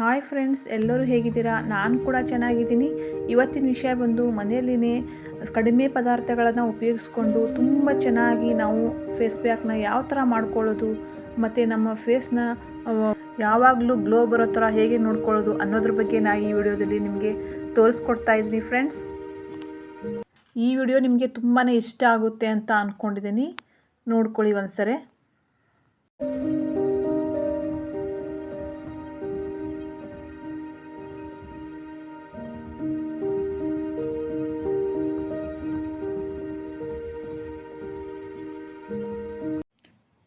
Hi friends ಎಲ್ಲರೂ ಹೇಗಿದ್ದೀರಾ? ನಾನು ಕೂಡ ಚೆನ್ನಾಗಿದ್ದೀನಿ. ಇವತ್ತಿನ ವಿಷಯ ಬಂದು ಮನೆಯಲ್ಲಿನೇ ಕಡಿಮೆ ಪದಾರ್ಥಗಳನ್ನು ಉಪಯೋಗಿಸ್ಕೊಂಡು ತುಂಬ ಚೆನ್ನಾಗಿ ನಾವು ಫೇಸ್ ಪ್ಯಾಕ್ನ ಯಾವ ಥರ ಮಾಡ್ಕೊಳ್ಳೋದು, ಮತ್ತು ನಮ್ಮ ಫೇಸ್ನ ಯಾವಾಗಲೂ ಗ್ಲೋ ಬರೋ ಥರ ಹೇಗೆ ನೋಡ್ಕೊಳ್ಳೋದು ಅನ್ನೋದ್ರ ಬಗ್ಗೆ ನಾನು ಈ ವಿಡಿಯೋದಲ್ಲಿ ನಿಮಗೆ ತೋರಿಸ್ಕೊಡ್ತಾ ಇದ್ದೀನಿ ಫ್ರೆಂಡ್ಸ್ ಈ ವಿಡಿಯೋ ನಿಮಗೆ ತುಂಬಾ ಇಷ್ಟ ಆಗುತ್ತೆ ಅಂತ ಅಂದ್ಕೊಂಡಿದ್ದೀನಿ ನೋಡ್ಕೊಳ್ಳಿ ಒಂದ್ಸರಿ.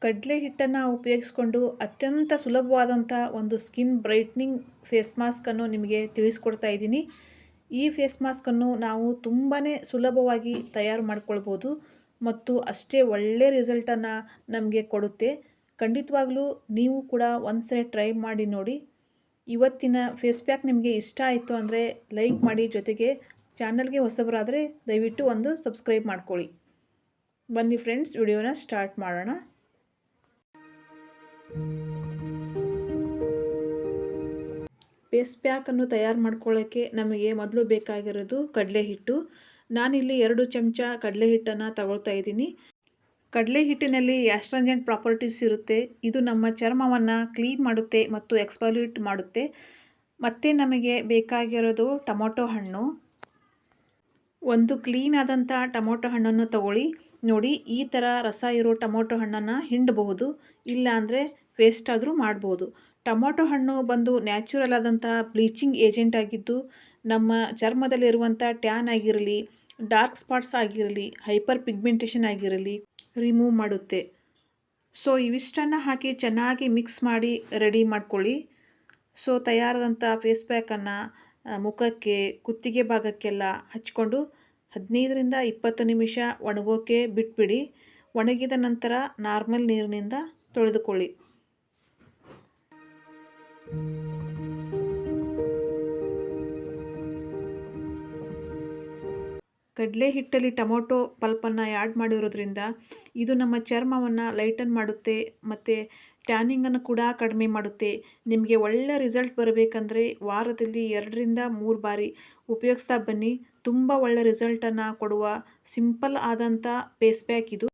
ಕಡಲೆ ಹಿಟ್ಟನ್ನು ಉಪಯೋಗಿಸ್ಕೊಂಡು ಅತ್ಯಂತ ಸುಲಭವಾದಂಥ ಒಂದು ಸ್ಕಿನ್ ಬ್ರೈಟ್ನಿಂಗ್ ಫೇಸ್ ಮಾಸ್ಕನ್ನು ನಿಮಗೆ ತಿಳಿಸ್ಕೊಡ್ತಾ ಇದ್ದೀನಿ. ಈ ಫೇಸ್ ಮಾಸ್ಕನ್ನು ನಾವು ತುಂಬಾ ಸುಲಭವಾಗಿ ತಯಾರು ಮಾಡ್ಕೊಳ್ಬೋದು ಮತ್ತು ಅಷ್ಟೇ ಒಳ್ಳೆಯ ರಿಸಲ್ಟನ್ನು ನಮಗೆ ಕೊಡುತ್ತೆ. ಖಂಡಿತವಾಗ್ಲೂ ನೀವು ಕೂಡ ಒಂದ್ಸರಿ ಟ್ರೈ ಮಾಡಿ ನೋಡಿ. ಇವತ್ತಿನ ಫೇಸ್ ಪ್ಯಾಕ್ ನಿಮಗೆ ಇಷ್ಟ ಆಯಿತು ಅಂದರೆ ಲೈಕ್ ಮಾಡಿ ಜೊತೆಗೆ ಚಾನಲ್ಗೆ ಹೊಸಬರಾದರೆ ದಯವಿಟ್ಟು ಒಂದು ಸಬ್ಸ್ಕ್ರೈಬ್ ಮಾಡ್ಕೊಳ್ಳಿ. ಬನ್ನಿ ಫ್ರೆಂಡ್ಸ್, ವಿಡಿಯೋನ ಸ್ಟಾರ್ಟ್ ಮಾಡೋಣ. ಫೇಸ್ ಪ್ಯಾಕನ್ನು ತಯಾರು ಮಾಡ್ಕೊಳ್ಳೋಕ್ಕೆ ನಮಗೆ ಮೊದಲು ಬೇಕಾಗಿರೋದು ಕಡಲೆ ಹಿಟ್ಟು ನಾನಿಲ್ಲಿ ಎರಡು ಚಮಚ ಕಡಲೆ ಹಿಟ್ಟನ್ನು ತಗೊಳ್ತಾ ಇದ್ದೀನಿ. ಕಡಲೆ ಹಿಟ್ಟಿನಲ್ಲಿ ಆಸ್ಟ್ರಂಜೆಂಟ್ ಪ್ರಾಪರ್ಟೀಸ್ ಇರುತ್ತೆ. ಇದು ನಮ್ಮ ಚರ್ಮವನ್ನು ಕ್ಲೀನ್ ಮಾಡುತ್ತೆ ಮತ್ತು ಎಕ್ಸ್ಪಾಲ್ಯೂಟ್ ಮಾಡುತ್ತೆ. ಮತ್ತು ನಮಗೆ ಬೇಕಾಗಿರೋದು ಟೊಮೊಟೊ ಹಣ್ಣು. ಒಂದು ಕ್ಲೀನ್ ಆದಂಥ ಟೊಮೊಟೊ ಹಣ್ಣನ್ನು ತಗೊಳ್ಳಿ. ನೋಡಿ, ಈ ಥರ ರಸ ಇರೋ ಟೊಮೊಟೊ ಹಣ್ಣನ್ನು ಹಿಂಡಬಹುದು, ಇಲ್ಲ ಅಂದರೆ ವೇಸ್ಟ್ ಆದರೂ ಮಾಡ್ಬೋದು ಟೊಮೊಟೊ ಹಣ್ಣು ಬಂದು ನ್ಯಾಚುರಲ್ ಆದಂಥ ಬ್ಲೀಚಿಂಗ್ ಏಜೆಂಟ್ ಆಗಿದ್ದು, ನಮ್ಮ ಚರ್ಮದಲ್ಲಿರುವಂಥ ಟ್ಯಾನ್ ಆಗಿರಲಿ ಡಾರ್ಕ್ ಸ್ಪಾಟ್ಸ್ ಆಗಿರಲಿ ಹೈಪರ್ ಪಿಗ್ಮೆಂಟೇಷನ್ ಆಗಿರಲಿ ರಿಮೂವ್ ಮಾಡುತ್ತೆ. ಸೊ ಇವಿಷ್ಟನ್ನು ಹಾಕಿ ಚೆನ್ನಾಗಿ ಮಿಕ್ಸ್ ಮಾಡಿ ರೆಡಿ ಮಾಡ್ಕೊಳ್ಳಿ. ಸೊ ತಯಾರಾದಂಥ ಫೇಸ್ ಪ್ಯಾಕನ್ನು ಮುಖಕ್ಕೆ ಕುತ್ತಿಗೆ ಭಾಗಕ್ಕೆಲ್ಲ ಹಚ್ಕೊಂಡು ಹದಿನೈದರಿಂದ ಇಪ್ಪತ್ತು ನಿಮಿಷ ಒಣಗೋಕೆ ಬಿಟ್ಬಿಡಿ. ಒಣಗಿದ ನಂತರ ನಾರ್ಮಲ್ ನೀರಿನಿಂದ ತೊಳೆದುಕೊಳ್ಳಿ. ಕಡಲೆ ಹಿಟ್ಟಲ್ಲಿ ಟೊಮೊಟೊ ಪಲ್ಪನ್ನು ಆ್ಯಡ್ ಮಾಡಿರೋದ್ರಿಂದ ಇದು ನಮ್ಮ ಚರ್ಮವನ್ನು ಲೈಟನ್ ಮಾಡುತ್ತೆ, ಮತ್ತು ಟ್ಯಾನಿಂಗನ್ನು ಕೂಡ ಕಡಿಮೆ ಮಾಡುತ್ತೆ. ನಿಮಗೆ ಒಳ್ಳೆ ರಿಸಲ್ಟ್ ಬರಬೇಕಂದ್ರೆ ವಾರದಲ್ಲಿ ಎರಡರಿಂದ ಮೂರು ಬಾರಿ ಉಪಯೋಗಿಸ್ತಾ ಬನ್ನಿ. ತುಂಬ ಒಳ್ಳೆ ರಿಸಲ್ಟನ್ನು ಕೊಡುವ ಸಿಂಪಲ್ ಆದಂಥ ಫೇಸ್ ಪ್ಯಾಕ್ ಇದು.